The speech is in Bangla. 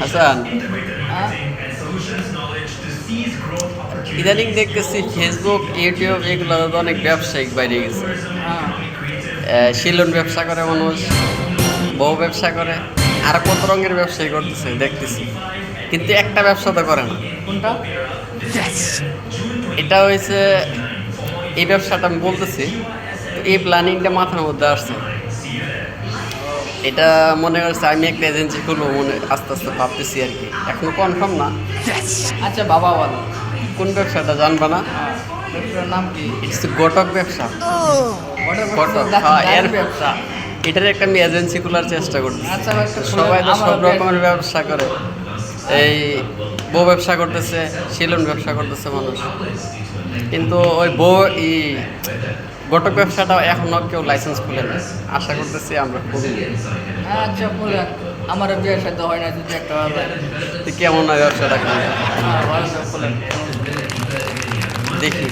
হাসান হ্যাঁ? ইদানিং দেখতেছি ফেসবুক ইউটিউব এগুলো অনেক ব্যবসায়িক বাইরে গেছে। শিলন ব্যবসা করে মানুষ বউ ব্যবসা করে আর কত রঙের ব্যবসায়ী করতেছে দেখতেছি। কিন্তু একটা ব্যবসা তো করে না। কোনটা? এটা হয়েছে এই ব্যবসাটা আমি বলতেছি তো এই প্ল্যানিংটা মাথার মধ্যে আসছে। এটা মনে হচ্ছে আমি একটা এজেন্সি খুলবো মনে আস্তে আস্তে ভাবতেছি আর কি। এখনও কনফার্ম না। আচ্ছা বাবা বল। কোন ব্যবসাটা জানবা না? হ্যাঁ ব্যবসার নাম কি? ইটস ঘটক ব্যবসা। গটক হ্যাঁ এর ব্যবসা। এটার একটা আমি এজেন্সি খোলার চেষ্টা করতেছি। আচ্ছা সবাই তো সব রকমের ব্যবসা করে। এই বউ ব্যবসা করতেছে সেলুন ব্যবসা করতেছে মানুষ। কিন্তু ওই বউ ই গোটক ব্যবসাটা এখনও কেউ লাইসেন্স খুলে না। আশা করতেছি আমরা খুবই। আচ্ছা আমার বিয়ের সাথে হয় না যদি একটা কেমন হয় ব্যবসাটা? হ্যাঁ দেখি।